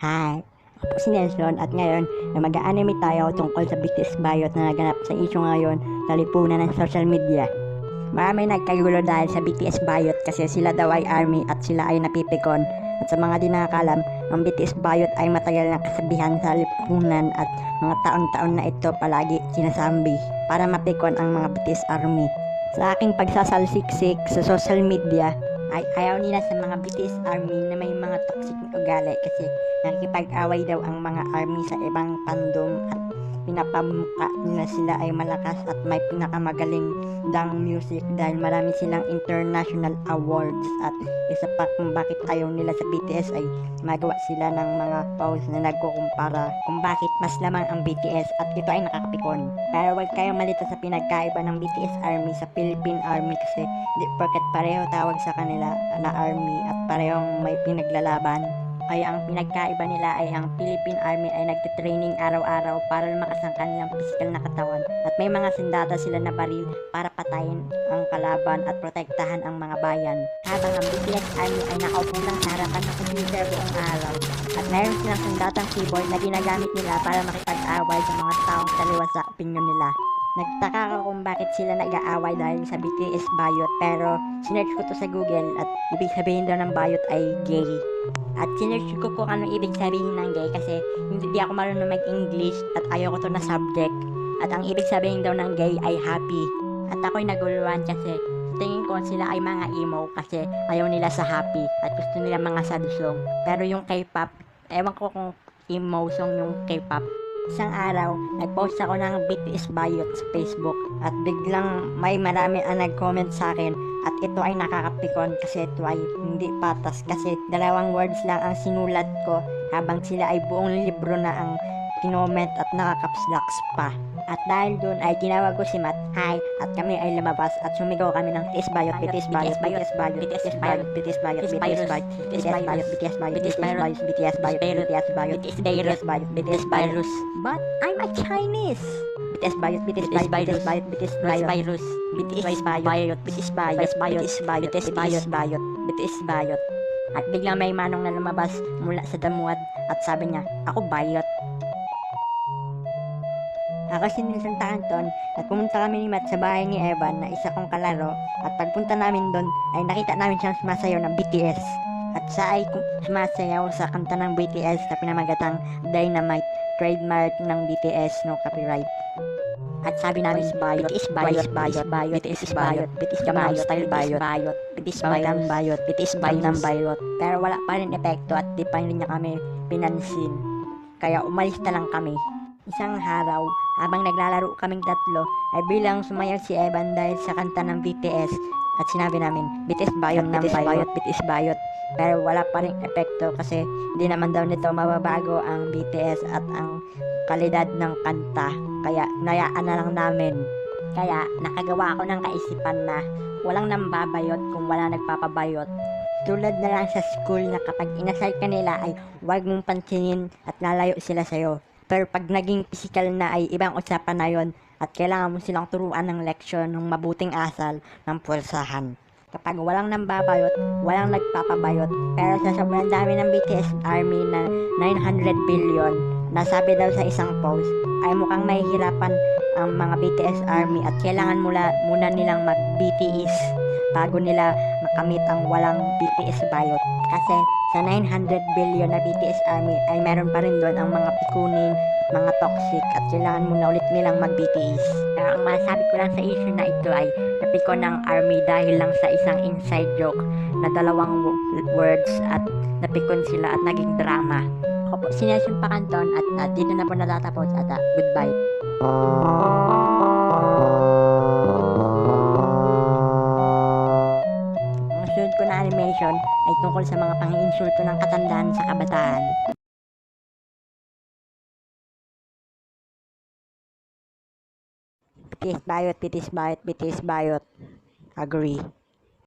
Hi, ako si Nelson at ngayon ay mag-anime tayo tungkol sa BTS Bayot na naganap sa issue ngayon sa lipunan ng social media. Marami nagkagulo dahil sa BTS Bayot kasi sila daw ay army at sila ay napipikon. At sa mga di nakakalam, ang BTS Bayot ay matagal na kasabihan sa lipunan at mga taon-taon na ito palagi sinasambi para mapikon ang mga BTS Army. Sa aking pagsasalsiksik sa social media, ay ayaw nila sa mga BTS Army na may mga toxic na ugali kasi nakikipag-away daw ang mga army sa ibang fandom at pinapamukha nila sila ay malakas at may pinakamagaling dang music dahil marami silang international awards at isa pa kung bakit ayaw nila sa BTS ay magawa sila ng mga posts na nagkukumpara kung bakit mas lamang ang BTS at ito ay nakakapikon. Pero huwag kayong malito sa pinagkaiba ng BTS Army sa Philippine Army kasi di porket pareho tawag sa kanila na army at parehong may pinaglalaban ay ang pinagkaiba nila ay ang Philippine Army ay nagtitraining araw-araw para lumakas ang kanilang physical na katawan at may mga sindata sila na baril para patayin ang kalaban at protektahan ang mga bayan. Habang ang BTS Army ay nakaupo lang sa harapan ng computer buong araw at mayroon silang sandatang keyboard na ginagamit nila para makipag-away sa mga taong taliwas sa opinion nila. Nagtaka ko kung bakit sila nag-aaway dahil sa BTS Bayot pero sinerch ko to sa Google at ibig sabihin daw ng Bayot ay gay. At sinerch ko kung anong ibig sabihin ng gay kasi hindi di ako marunong mag-English at ayaw ko to na subject. At ang ibig sabihin daw ng gay ay happy. At ako'y naguluhan kasi tingin ko sila ay mga emo kasi ayaw nila sa happy at gusto nila mga sad song. Pero yung K-pop, ewan ko kung emo song yung K-pop. Isang araw, nag-post ako ng BTS Bayot sa Facebook at biglang may marami ang nag-comment sa akin at ito ay nakakapikon kasi ito ay hindi patas kasi dalawang words lang ang sinulat ko habang sila ay buong libro na ang kinoment at nakakaps locks pa. At dahil doon ay tinawag ko si Matt, hi, at kami ay lumabas at sumigaw kami ng BTS Bayot, BTS Bayot, BTS Bayot, BTS Bayot, BTS Bayot, BTS Bayot, BTS Bayot, BTS Bayot, BTS Bayot, BTS Bayot, BTS Bayot, BTS Bayot, BTS Bayot, But I'm a Chinese! BTS Bayot, BTS Bayot, BTS Bayot, BTS Bayot, BTS Bayot, BTS Bayot, BTS Bayot, BTS Bayot, Bayot, BTS Bayot. At biglang may manong na lumabas mula sa damuad at sabi niya, ako Bayot. Ako si Nelson Tanton at pumunta kami ni Matt sa bahay ni Evan na isa kong kalaro at pagpunta namin doon ay nakita namin siyang sumasayaw ng BTS. At siya ay sumasayaw sa kanta ng BTS na pinamagatang Dynamite, trademark ng BTS, no copyright. At sabi namin, Bayot, BTS Bayot, Bayot, Bayot, BTS Bayot, BTS Bayot, Style Bayot, Bayot, BTS Bayot, Bayot, BTS Bayot, ng Bayot. Pero wala pa rin epekto at di pa rin niya kami pinansin. Kaya umalis na lang kami. Isang araw, habang naglalaro kaming tatlo, ay bilang sumayaw si Evan dahil sa kanta ng BTS at sinabi namin, BTS Bayot ng Bayot, BTS Bayot. Pero wala pa rin epekto kasi hindi naman daw nito mababago ang BTS at ang kalidad ng kanta. Kaya nayaan na lang namin. Kaya nakagawa ako ng kaisipan na walang nambabayot kung wala nagpapabayot. Tulad na lang sa school na kapag inasal ka nila ay huwag mong pansinin at lalayo sila sa'yo. Pero pag naging physical na ay ibang usapan na yon at kailangan mo silang turuan ng leksyon ng mabuting asal ng pulsahan. Kapag walang nambabayot, walang nagpapabayot. Pero sa sobrang dami ng BTS Army na 900 billion, nasabi daw sa isang post, ay mukhang mahihirapan ang mga BTS Army at kailangan mula, muna nilang mag-BTS bago nila makamit ang walang BTS bayot. Kasi sa 900 billion na BTS Army ay meron pa rin doon ang mga pikunin, mga toxic at kailangan muna ulit nilang mag-BTS. Kaya ang masabi ko lang sa issue na ito ay napiko ng army dahil lang sa isang inside joke na dalawang wo- words at napikon sila at naging drama. Ako po, si Nelson Pacanton at, at dito na po natatapos at ah, goodbye. Animation ay tungkol sa mga pang-insulto ng katandaan sa kabataan. Bitis bayot, bitis bayot, bitis bayot. Agree.